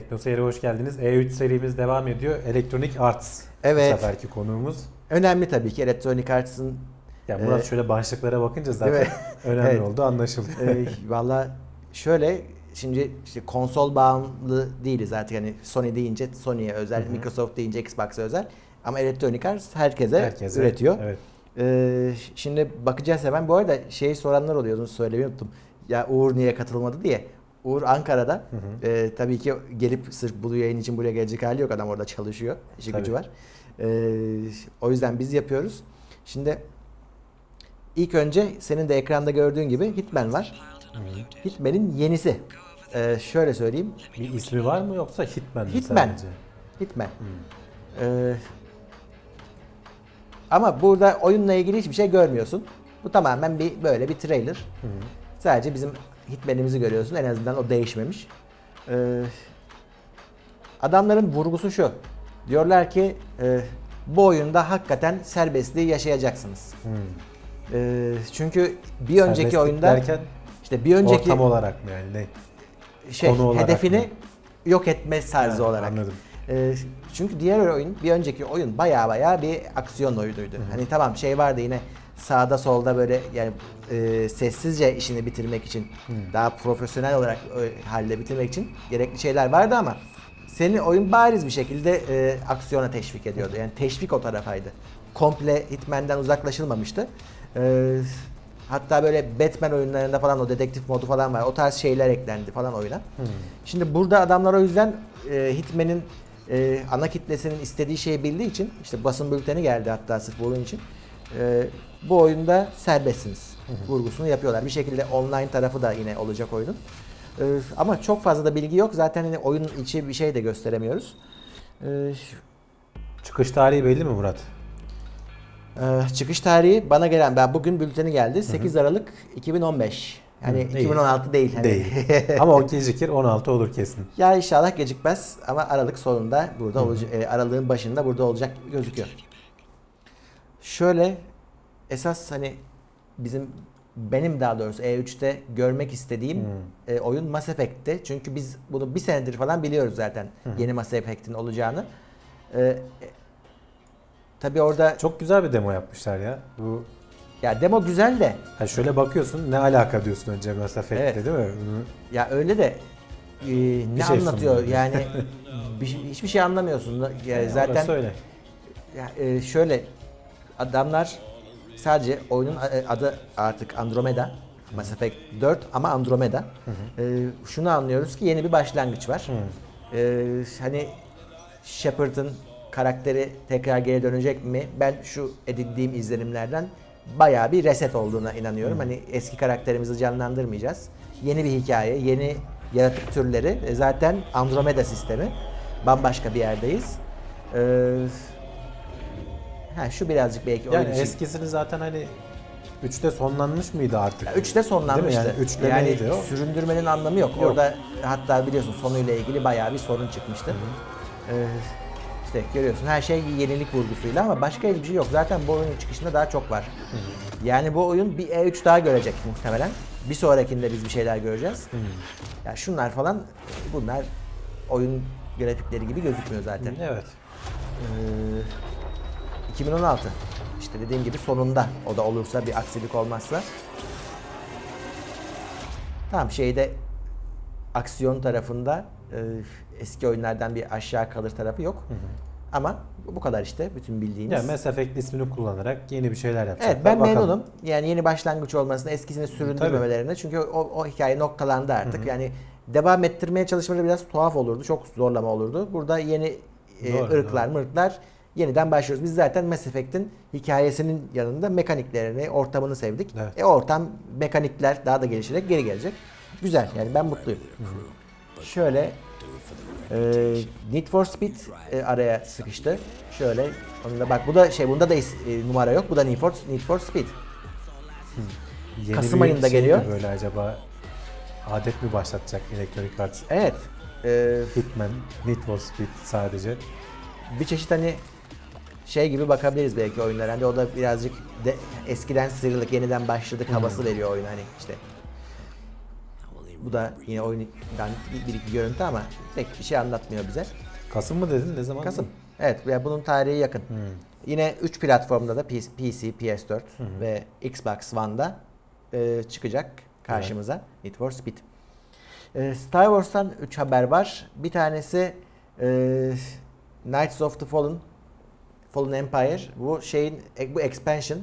Teknoseyir'e hoş geldiniz. E3 serimiz devam ediyor. Electronic Arts Evet. bu seferki konuğumuz. Önemli tabii ki Electronic Arts'ın Ya Murat Ee, şöyle başlıklara bakınca zaten önemli Evet. oldu anlaşıldı. e, valla şöyle şimdi işte konsol bağımlı değiliz artık hani Sony deyince Sony'ye özel, Hı hı. Microsoft deyince Xbox'a özel ama Electronic Arts herkese, Herkese üretiyor. Evet. Ee, şimdi bakacağız hemen. Bu arada şeyi soranlar oluyor. Onu söylemeyi unuttum. Ya Uğur niye katılmadı diye. Uğur Ankara'da. Hı hı. Ee, tabii ki gelip sırf bu yayın için buraya gelecek hali yok. Adam orada çalışıyor. İşi Tabii. gücü var. Ee, o yüzden biz yapıyoruz. Şimdi ilk önce senin de ekranda gördüğün gibi Hitman var. Hitman'in yenisi. Ee, şöyle söyleyeyim. Bir ismi var mı yoksa Hitman mı Hitman. sadece? Hitman. Ee, ama burada oyunla ilgili hiçbir şey görmüyorsun. Bu tamamen bir böyle bir trailer. Hı hı. Sadece bizim Hitman'imizi görüyorsun. En azından o değişmemiş. Ee, adamların vurgusu şu. Diyorlar ki e, bu oyunda hakikaten serbestliği yaşayacaksınız. Hı. Ee, çünkü bir önceki oyunda derken işte bir önceki ortam olarak mı yani ne? şey konu olarak hedefini mı? yok etme tarzı Ha, olarak. Anladım. Ee, çünkü diğer oyun, bir önceki oyun baya baya bir aksiyon oyunuydu. Hani tamam şey vardı yine sağda solda böyle yani e, sessizce işini bitirmek için daha profesyonel olarak e, halde bitirmek için gerekli şeyler vardı ama seni oyun bariz bir şekilde e, aksiyona teşvik ediyordu. Yani teşvik o tarafaydı. Komple Hitman'den uzaklaşılmamıştı. E, hatta böyle Batman oyunlarında falan o dedektif modu falan var. O tarz şeyler eklendi falan oyuna. Şimdi burada adamlar o yüzden e, Hitman'in e, ana kitlesinin istediği şeyi bildiği için işte basın bülteni geldi hatta sırf bunun için. E, bu oyunda serbestsiniz vurgusunu yapıyorlar. Bir şekilde online tarafı da yine olacak oyunun. E, ama çok fazla da bilgi yok. Zaten hani oyunun içi bir şey de gösteremiyoruz. E, Çıkış tarihi belli mi Murat? e, çıkış tarihi bana gelen ben bugün bülteni geldi. 8 Aralık 2015. Yani Hı, değil. 2016 değil. Hani. Değil. Ama o gecikir 16 olur kesin. Ya inşallah gecikmez ama Aralık sonunda burada olacak, e, Aralık'ın başında burada olacak gözüküyor. Şöyle esas hani bizim benim daha doğrusu E3'te görmek istediğim e, oyun Mass Effect'ti. Çünkü biz bunu bir senedir falan biliyoruz zaten yeni Mass Effect'in olacağını. E, e, tabii orada Çok güzel bir demo yapmışlar ya. Bu ya demo güzel de ha şöyle bakıyorsun ne alaka diyorsun önce Mass Effect'te Evet. değil mi? Bunu- Ya öyle de e, ne şey anlatıyor sunuyor. yani bir, hiçbir şey anlamıyorsun. Yani zaten. Ya, e, şöyle adamlar sadece oyunun a- adı artık Andromeda. Mass Effect 4 ama Andromeda. E, şunu anlıyoruz ki yeni bir başlangıç var. E, hani Shepard'ın karakteri tekrar geri dönecek mi? Ben şu edindiğim izlenimlerden bayağı bir reset olduğuna inanıyorum. Hani eski karakterimizi canlandırmayacağız. Yeni bir hikaye, yeni yaratık türleri. E, zaten Andromeda sistemi. Bambaşka bir yerdeyiz. Ee, ha, şu birazcık belki Yani için. eskisini zaten hani 3'te sonlanmış mıydı artık? 3'te sonlanmıştı. Değil mi? Yani üçlemeydi o. süründürmenin anlamı yok. Yok. Orada hatta biliyorsun sonuyla ilgili bayağı bir sorun çıkmıştı. Ee, işte görüyorsun her şey yenilik vurgusuyla ama başka hiçbir şey yok. Zaten bu oyunun çıkışında daha çok var. Yani bu oyun bir E3 daha görecek muhtemelen. Bir sonrakinde biz bir şeyler göreceğiz. Ya şunlar falan bunlar oyun grafikleri gibi gözükmüyor zaten. Evet. Ee, 2016. İşte dediğim gibi sonunda o da olursa bir aksilik olmazsa. Tamam şeyde aksiyon tarafında e, eski oyunlardan bir aşağı kalır tarafı yok. Ama bu kadar işte bütün bildiğiniz. Yani Mass Effect ismini kullanarak yeni bir şeyler yapacaklar. Evet ben Bakalım. memnunum. Yani yeni başlangıç olmasına, eskisini süründürmemelerine. Çünkü o, o hikaye noktalandı artık. Yani devam ettirmeye çalışmaları biraz tuhaf olurdu. Çok zorlama olurdu. Burada yeni e, Doğru, ırklar, mırklar yeniden başlıyoruz. Biz zaten Mass Effect'in hikayesinin yanında mekaniklerini, ortamını sevdik. Evet. E ortam, mekanikler daha da gelişerek geri gelecek. Güzel yani ben mutluyum. Şöyle e, Need for Speed e, araya sıkıştı. Şöyle onu da bak bu da şey bunda da e, numara yok. Bu da Need for, Need for Speed. Yeni Kasım ayında şey geliyor. Böyle acaba adet mi başlatacak Electronic Arts? Evet. E, Hitman, Need for Speed sadece. bir çeşit hani şey gibi bakabiliriz belki oyunlara. Hani o da birazcık de, eskiden sıyrılık yeniden başladık havası veriyor oyun hani işte. Bu da yine oyundan bir iki görüntü ama pek bir şey anlatmıyor bize. Kasım mı dedin? Ne zaman? Kasım. Evet ya bunun tarihi yakın. Yine 3 platformda da PC, PS, ve Xbox One'da e, çıkacak karşımıza Need for Speed. E, Star Wars'tan 3 haber var. Bir tanesi e, Knights of the Fallen Fallen Empire. Bu şeyin bu expansion.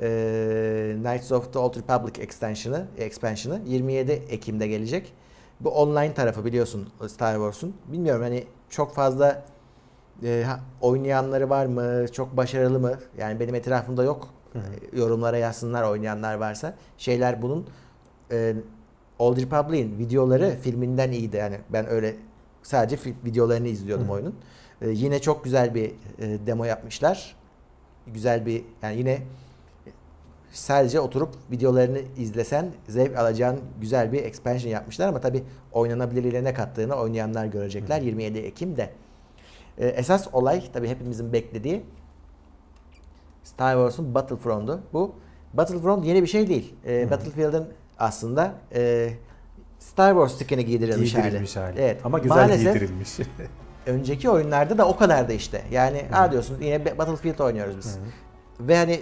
E, Knights of the Old Republic extension'ı, expansion'ı 27 Ekim'de gelecek. Bu online tarafı biliyorsun Star Wars'un. Bilmiyorum hani çok fazla e, oynayanları var mı? Çok başarılı mı? Yani benim etrafımda yok. E, Yorumlara yazsınlar oynayanlar varsa. Şeyler bunun e, Old Republic'in videoları filminden iyiydi. Yani ben öyle sadece videolarını izliyordum oyunun. E, yine çok güzel bir e, demo yapmışlar. Güzel bir yani yine sadece oturup videolarını izlesen zevk alacağın güzel bir expansion yapmışlar ama tabi oynanabilirliğine ne kattığını oynayanlar görecekler 27 Ekim'de. Ee, esas olay tabi hepimizin beklediği Star Wars'un Battlefront'u. Bu Battlefront yeni bir şey değil. Ee, Battlefield'ın aslında e, Star Wars skin'i giydirilmiş, Giydirilmiş hali. Evet. Ama güzel Maalesef giydirilmiş. önceki oyunlarda da o kadar da işte. Yani ha diyorsun yine Battlefield oynuyoruz biz. Ve hani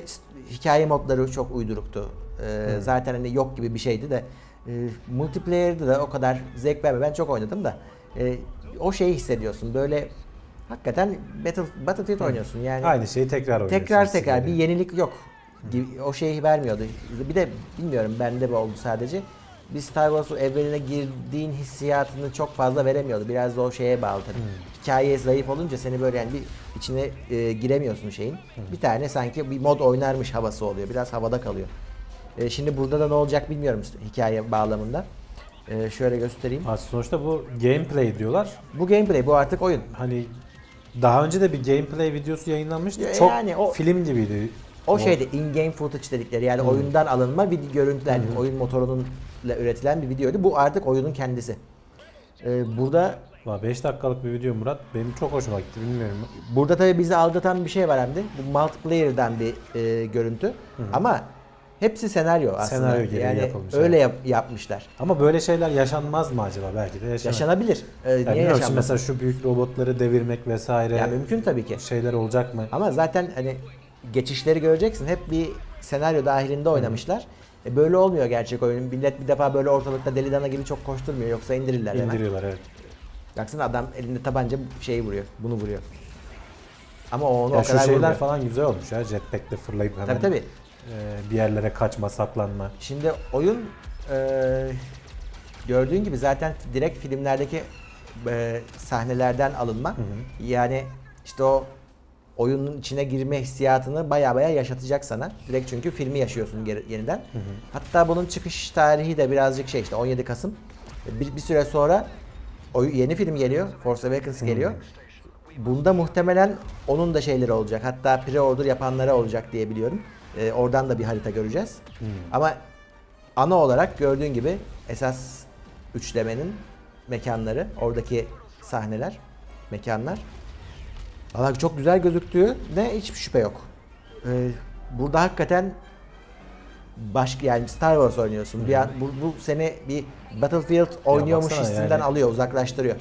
hikaye modları çok uyduruktu. Ee, zaten hani yok gibi bir şeydi de e, multiplayer'de de o kadar zevk vermiyor. Ben çok oynadım da e, o şeyi hissediyorsun. Böyle hakikaten Battle, Battlefield oynuyorsun. Yani Aynı şeyi tekrar oynuyorsunuz. tekrar tekrar bir yenilik yok. Gibi- O şeyi vermiyordu. Bir de bilmiyorum bende mi oldu sadece. Bir Star Wars evrenine girdiğin hissiyatını çok fazla veremiyordu. Biraz da o şeye bağlı tabii. Hikaye zayıf olunca seni böyle yani bir içine e, giremiyorsun şeyin. Bir tane sanki bir mod oynarmış havası oluyor. Biraz havada kalıyor. E, şimdi burada da ne olacak bilmiyorum hikaye bağlamında. E, şöyle göstereyim. Ha, sonuçta bu gameplay diyorlar. Bu gameplay, bu artık oyun. Hani daha önce de bir gameplay videosu yayınlanmıştı. Ya Çok yani o- film gibiydi. O şeyde in-game footage dedikleri yani oyundan alınma bir görüntüler, oyun motorunun ile üretilen bir videoydu. Bu artık oyunun kendisi. Ee, burada 5 dakikalık bir video Murat. Benim çok hoşuma gitti. Bilmiyorum. burada tabii bizi aldatan bir şey var hem de. Bu multiplayer'dan bir e, görüntü. Ama hepsi senaryo aslında. Senaryo gereği yani yapılmış, öyle yap- yapmışlar. Ama böyle şeyler yaşanmaz mı acaba? Belki de yaşanır. Yaşanabilir. Ee, Yani niye yaşanmasın? mesela şu büyük robotları devirmek vesaire Ya mümkün tabii ki. şeyler olacak mı? Ama zaten hani geçişleri göreceksin. Hep bir senaryo dahilinde oynamışlar. E böyle olmuyor gerçek oyun. Millet bir defa böyle ortalıkta deli dana gibi çok koşturmuyor. Yoksa indirirler hemen. İndiriyorlar evet. Baksana adam elinde tabanca şeyi vuruyor. Bunu vuruyor. Ama o onu Ya o şu kadar şeyler vurmuyor. falan güzel olmuş ya. Jetpack'le fırlayıp hemen Tabii tabii. e, bir yerlere kaçma, saklanma. Şimdi oyun e, gördüğün gibi zaten direkt filmlerdeki e, sahnelerden alınma. Yani işte o oyunun içine girme hissiyatını baya baya yaşatacak sana. Direkt çünkü filmi yaşıyorsun yeniden. Hatta bunun çıkış tarihi de birazcık şey işte 17 Kasım. Bir, bir süre sonra o yeni film geliyor. Force Awakens geliyor. Bunda muhtemelen onun da şeyleri olacak. Hatta pre-order yapanlara olacak diye biliyorum. Ee, oradan da bir harita göreceğiz. Ama ana olarak gördüğün gibi esas üçlemenin mekanları, oradaki sahneler, mekanlar. Valla çok güzel gözüktüğü ne hiçbir şüphe yok. Ee, burada hakikaten başka yani Star Wars oynuyorsun. Bir an, bu, bu seni bir Battlefield oynuyormuş baksana hissinden yani. alıyor, uzaklaştırıyor.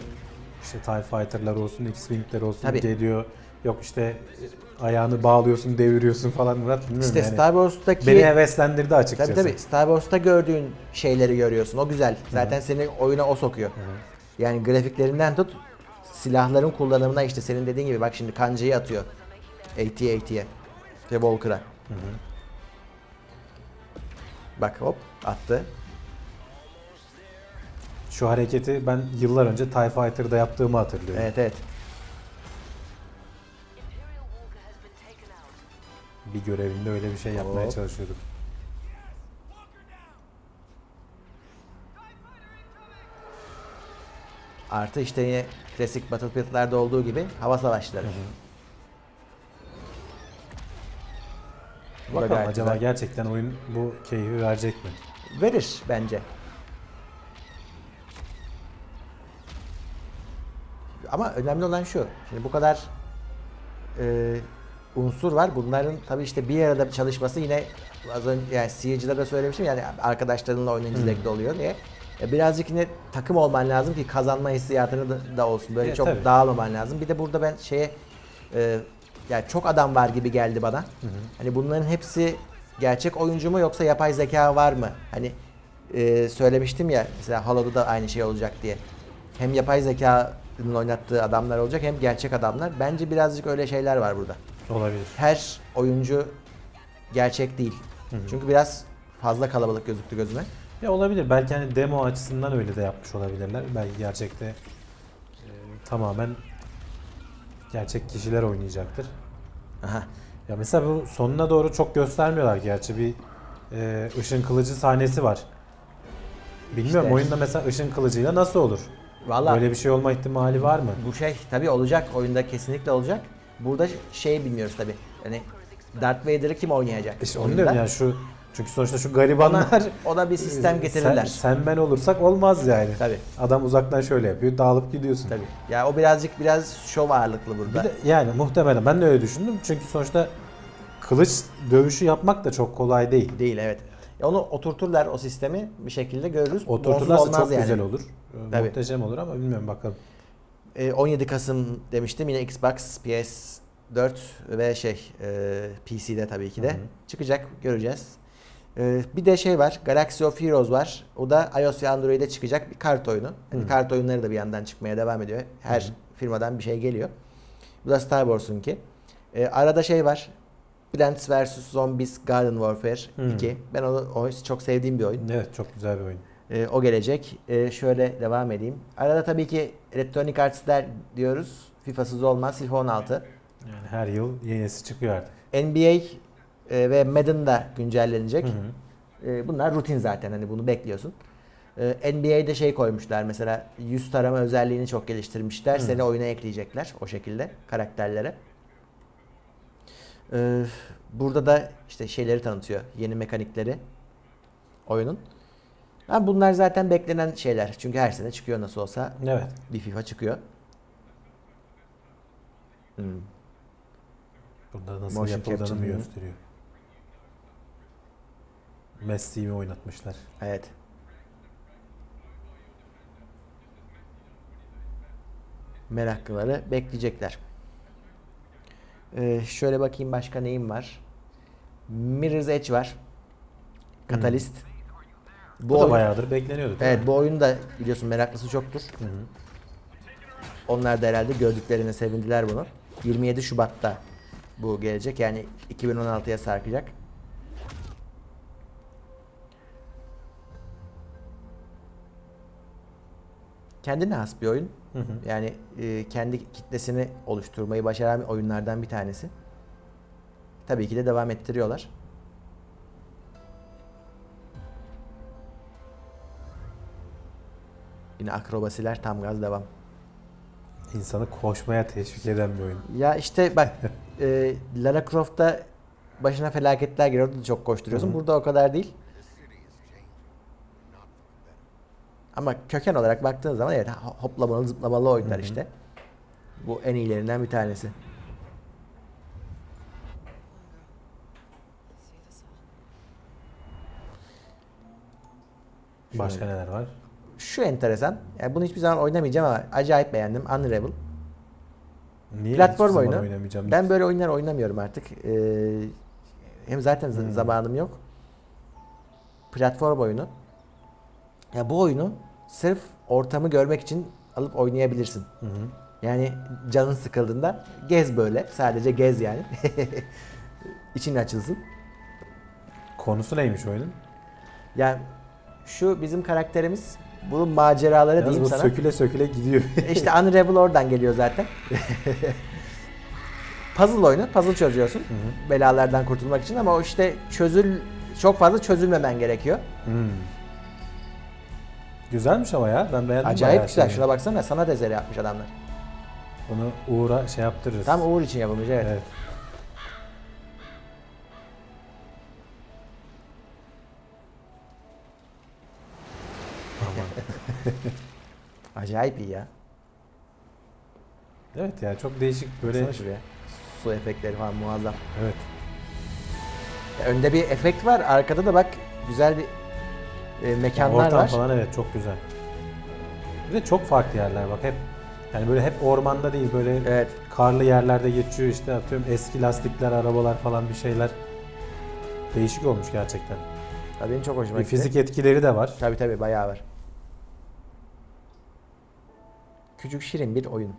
İşte TIE Fighter'lar olsun, X-Wing'ler olsun Tabii. geliyor. Yok işte e, ayağını bağlıyorsun, deviriyorsun falan Murat bilmiyorum İşte yani. Star Wars'taki Beni heveslendirdi açıkçası. Tabii tabii. Star Wars'ta gördüğün şeyleri görüyorsun. O güzel. Zaten seni oyuna o sokuyor. Yani grafiklerinden tut silahların kullanımına işte senin dediğin gibi bak şimdi kancayı atıyor. AT'ye AT'ye. Revolver'a. Bak hop attı. Şu hareketi ben yıllar önce TIE Fighter'da yaptığımı hatırlıyorum. Evet evet. Bir görevinde öyle bir şey yapmaya Hop. çalışıyordum. Artı işte yine klasik Battlefield'larda olduğu gibi hava savaşları. Bu da Bakalım acaba güzel. gerçekten oyun bu keyfi verecek mi? Verir bence. Ama önemli olan şu. Şimdi bu kadar e, unsur var. Bunların tabii işte bir arada çalışması yine az önce yani da söylemiştim yani arkadaşlarınla oynayınca zevkli oluyor diye. Ya birazcık yine takım olman lazım ki kazanma hissiyatını da, da olsun. Böyle E, çok tabii. dağılmaman lazım. Bir de burada ben şeye e, yani çok adam var gibi geldi bana. Hani bunların hepsi gerçek oyuncu mu yoksa yapay zeka var mı? Hani e, söylemiştim ya mesela Halo'da da aynı şey olacak diye. Hem yapay zekanın oynattığı adamlar olacak hem gerçek adamlar. Bence birazcık öyle şeyler var burada. Olabilir. Her oyuncu gerçek değil. Çünkü biraz fazla kalabalık gözüktü gözüme. Ya olabilir. Belki hani demo açısından öyle de yapmış olabilirler. Belki gerçekte e, tamamen gerçek kişiler oynayacaktır. Aha. Ya mesela bu sonuna doğru çok göstermiyorlar gerçi bir e, ışın kılıcı sahnesi var. Bilmiyorum İşte. oyunda mesela ışın kılıcıyla nasıl olur? Vallahi Böyle bir şey olma ihtimali var mı? bu şey tabii olacak. Oyunda kesinlikle olacak. Burada şey bilmiyoruz tabii. Yani Darth Vader'ı kim oynayacak? İşte onu diyorum yani şu çünkü sonuçta şu Ona, garibanlar ona bir sistem getirirler. Sen, sen ben olursak olmaz yani. Tabii. Adam uzaktan şöyle yapıyor, dağılıp gidiyorsun. Tabii. Ya o birazcık biraz şov ağırlıklı Bir burada. de yani muhtemelen ben de öyle düşündüm. Çünkü sonuçta kılıç dövüşü yapmak da çok kolay değil. Değil evet. Onu oturturlar o sistemi bir şekilde görürüz. Oturturlarsa çok yani. güzel olur. Tabii. Muhteşem olur ama bilmiyorum bakalım. Ee, 17 Kasım demiştim yine Xbox, PS4 ve şey e, PC'de tabii ki de Hı hı. çıkacak göreceğiz. Ee, bir de şey var Galaxy of Heroes var. O da iOS ve Android'e çıkacak bir kart oyunu. Yani kart oyunları da bir yandan çıkmaya devam ediyor. Her Hı hı. firmadan bir şey geliyor. Bu da Star Wars'unki. Ee, arada şey var. Plants vs Zombies Garden Warfare Hı. 2. Ben onu o çok sevdiğim bir oyun. Evet çok güzel bir oyun. Ee, o gelecek. Ee, şöyle devam edeyim. Arada tabii ki Electronic Arts'ler diyoruz. FIFA'sız olmaz. FIFA 16. Yani her yıl yenisi çıkıyor artık. NBA e, ve Madden da güncellenecek. Hı hı. E, bunlar rutin zaten hani bunu bekliyorsun. E, NBA'de şey koymuşlar mesela yüz tarama özelliğini çok geliştirmişler. Hı. Seni oyuna ekleyecekler o şekilde karakterlere. E, burada da işte şeyleri tanıtıyor. Yeni mekanikleri oyunun. Ha, bunlar zaten beklenen şeyler. Çünkü her sene çıkıyor nasıl olsa Evet. bir FIFA çıkıyor. Hmm. Burada nasıl Motion yapıldığını gösteriyor. Messi'yi oynatmışlar. Evet. Meraklıları bekleyecekler. Ee, şöyle bakayım başka neyim var. Mirror's Edge var. Catalyst. Bu, da oyun- bayağıdır bekleniyordu. Evet bu oyun da biliyorsun meraklısı çoktur. Hı hı. Onlar da herhalde gördüklerine sevindiler bunu. 27 Şubat'ta bu gelecek. Yani 2016'ya sarkacak. Kendine has bir oyun. Hı hı. Yani e, kendi kitlesini oluşturmayı başaran oyunlardan bir tanesi. Tabii ki de devam ettiriyorlar. Yine akrobasiler tam gaz devam. İnsanı koşmaya teşvik eden bir oyun. Ya işte bak e, Lara Croft'ta başına felaketler geliyor. Orada da çok koşturuyorsun. Hı hı. Burada o kadar değil. Ama köken olarak baktığın zaman evet ho- hoplamalı zıplamalı oyunlar işte. Bu en iyilerinden bir tanesi. Başka neler var? Şu enteresan. Yani bunu hiçbir zaman oynamayacağım ama acayip beğendim. Unravel. Niye Platform oyunu. Ben böyle oyunlar oynamıyorum artık. Ee, hem zaten Hmm. zamanım yok. Platform oyunu. Ya bu oyunu sırf ortamı görmek için alıp oynayabilirsin. Hı hı. Yani canın sıkıldığında gez böyle. Sadece gez yani. İçin açılsın. Konusu neymiş oyunun? Yani şu bizim karakterimiz bunun maceraları Yalnız diyeyim bu sana. söküle söküle gidiyor. İşte Unravel oradan geliyor zaten. puzzle oyunu. Puzzle çözüyorsun. hı. Belalardan kurtulmak için ama o işte çözül çok fazla çözülmemen gerekiyor. Hmm. Güzelmiş ama ya. Ben beğendim. Acayip güzel. şeyi. Şuna baksana sanat eseri yapmış adamlar. Onu Uğur'a şey yaptırırız. Tam Uğur için yapılmış evet. Evet. Acayip iyi ya. Evet ya çok değişik böyle. Baksana şuraya. Su efektleri falan muazzam. Evet. Ya Önde bir efekt var. Arkada da bak güzel bir e, mekanlar Ortam var. falan evet çok güzel. Bir de çok farklı yerler bak hep yani böyle hep ormanda değil böyle Evet. karlı yerlerde geçiyor işte atıyorum eski lastikler, arabalar falan bir şeyler. Değişik olmuş gerçekten. Ya benim çok hoşuma gitti. fizik etkileri de var. Tabii tabii bayağı var. Küçük şirin bir oyun.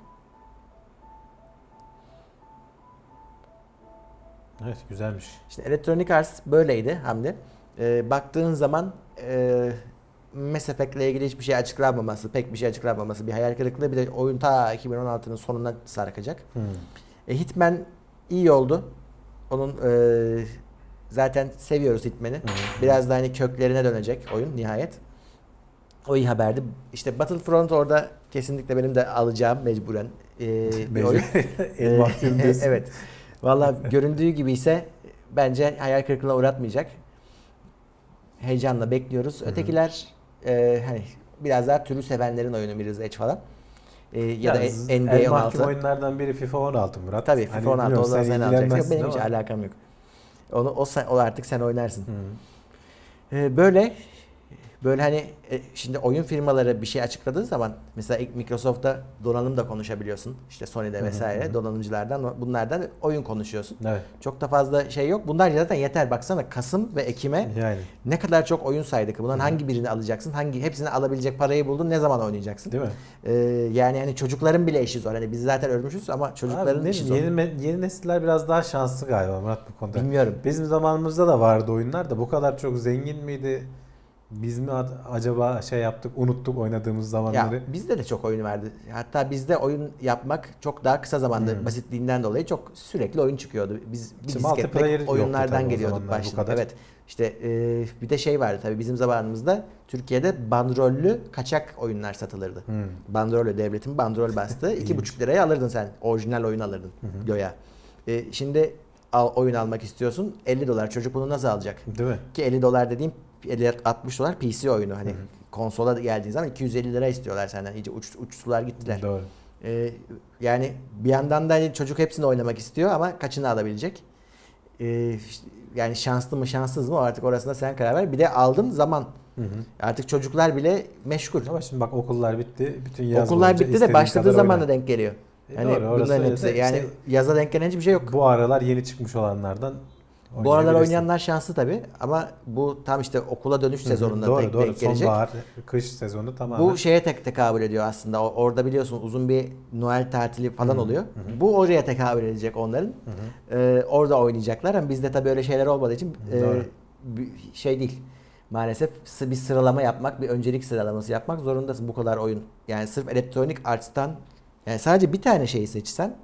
Evet güzelmiş. İşte Electronic Arts böyleydi Hamdi. Ee, baktığın zaman e, Mass Effect'le ilgili hiçbir şey açıklanmaması, pek bir şey açıklanmaması bir hayal kırıklığı. Bir de oyun ta 2016'nın sonuna sarkacak. Hmm. E, Hitman iyi oldu. Onun e, zaten seviyoruz Hitman'i. Biraz da hani köklerine dönecek oyun nihayet. O iyi haberdi. İşte Battlefront orada kesinlikle benim de alacağım mecburen e, bir oyun. El mahkum diyorsun. evet. Valla göründüğü gibi ise bence hayal kırıklığına uğratmayacak. Heyecanla bekliyoruz. Ötekiler e, hani biraz daha türü sevenlerin oyunu Mirror's Edge falan. E, ya, da Yalnız NBA el 16. mahkum oyunlardan biri FIFA 16 Murat. Tabii Hani FIFA 16 bilmiyorum, o zaman sen alacaksın. Yok, benim hiç alakam yok. Onu o, sen, o artık sen oynarsın. Hı. Ee, böyle böyle hani e, şimdi oyun firmaları bir şey açıkladığı zaman mesela Microsoft'ta donanım da konuşabiliyorsun. İşte Sony'de vesaire donanımcılardan bunlardan oyun konuşuyorsun. Evet. Çok da fazla şey yok. Bunlar zaten yeter. Baksana Kasım ve Ekim'e Yani ne kadar çok oyun saydık. Bunların hangi birini alacaksın? Hangi hepsini alabilecek parayı buldun? Ne zaman oynayacaksın? değil mi? Ee, yani hani çocukların bile işi zor. Hani biz zaten ölmüşüz ama çocukların Abi işi zor. yeni, yeni nesiller biraz daha şanslı galiba Murat bu konuda. Bilmiyorum. Bizim zamanımızda da vardı oyunlar da bu kadar çok zengin miydi? Biz mi acaba şey yaptık, unuttuk oynadığımız Ya zamanları? bizde de çok oyun vardı. Hatta bizde oyun yapmak çok daha kısa zamanda Hmm. basitliğinden dolayı çok sürekli oyun çıkıyordu. Biz bir İşte disketle oyunlardan geliyorduk başta. Evet. İşte e, bir de şey vardı tabii bizim zamanımızda Türkiye'de bandrollü kaçak oyunlar satılırdı. Hmm. Bandrollü devletin bandrol bastığı iki buçuk liraya alırdın sen. Orijinal oyun alırdın Loya. E, şimdi al, oyun almak istiyorsun 50 dolar. Çocuk bunu nasıl alacak? Değil mi? Ki 50 dolar dediğim 50 60 dolar PC oyunu hani konsola geldiğin zaman 250 lira istiyorlar senden. İyice uç, uçtular gittiler. Doğru. Ee, yani bir yandan da hani çocuk hepsini oynamak istiyor ama kaçını alabilecek? Ee, yani şanslı mı şanssız mı artık orasında sen karar ver. Bir de aldın zaman. Hı hı. Artık çocuklar bile meşgul. Ama şimdi bak okullar bitti. Bütün yaz Okullar bitti de başladığı zaman da denk geliyor. E Hani doğru, bunların hepsi yani işte yaza denk gelen hiçbir şey yok. Bu aralar yeni çıkmış olanlardan Bu aralar oynayanlar şanslı tabii ama bu tam işte okula dönüş sezonunda doğru, denk, doğru. denk gelecek. Sonbahar, kış sezonu tamamen. Bu şeye tek tekabül ediyor aslında. Orada biliyorsun uzun bir Noel tatili falan Hı hı, oluyor. hı. Bu oraya tekabül edecek onların. Hı hı. Ee, orada oynayacaklar ama bizde tabii öyle şeyler olmadığı için e, Doğru. şey değil. Maalesef bir sıralama yapmak, bir öncelik sıralaması yapmak zorundasın bu kadar oyun. Yani sırf Electronic Arts'tan yani sadece bir tane şeyi seçsen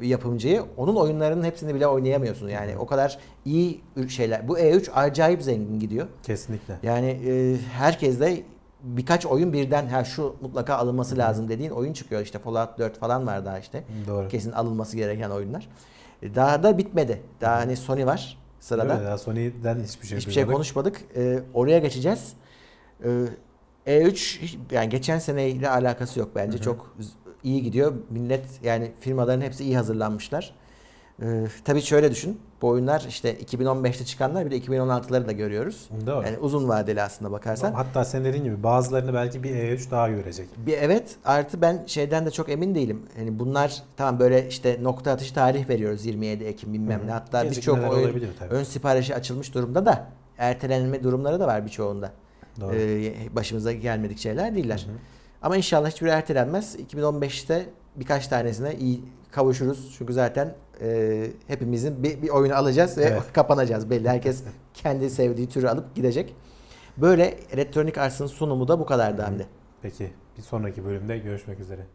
yapımcıyı onun oyunlarının hepsini bile oynayamıyorsun. Yani o kadar iyi şeyler. Bu E3 acayip zengin gidiyor. Kesinlikle. Yani e, herkes de birkaç oyun birden ha şu mutlaka alınması lazım dediğin oyun çıkıyor. İşte Fallout 4 falan var daha işte. Doğru. Kesin alınması gereken oyunlar. E, Daha da bitmedi. Daha hani Sony var sırada. mi? Daha Sony'den hiçbir şey Hiçbir şey konuşmadık. E, oraya geçeceğiz. E, E3 hiç- yani geçen seneyle alakası yok bence. Çok z- iyi gidiyor. Millet yani firmaların hepsi iyi hazırlanmışlar. E, tabii şöyle düşün. Bu oyunlar işte 2015'te çıkanlar bir de 2016'ları da görüyoruz. Doğru. Yani uzun vadeli aslında bakarsan. Hatta sen dediğin gibi bazılarını belki bir E3 daha görecek. Bir evet artı ben şeyden de çok emin değilim. Yani bunlar tamam böyle işte nokta atışı tarih veriyoruz 27 Ekim bilmem Hı hı. ne. Hatta birçok oyun ön siparişi açılmış durumda da ertelenme durumları da var birçoğunda. Doğru. Ee, başımıza gelmedik şeyler değiller. Hı hı. Ama inşallah hiçbiri ertelenmez. 2015'te birkaç tanesine iyi kavuşuruz. Çünkü zaten e, hepimizin bir, bir oyunu alacağız ve Evet. kapanacağız belli. Herkes kendi sevdiği türü alıp gidecek. Böyle elektronik arsın sunumu da bu kadardı Hamdi. Peki bir sonraki bölümde görüşmek üzere.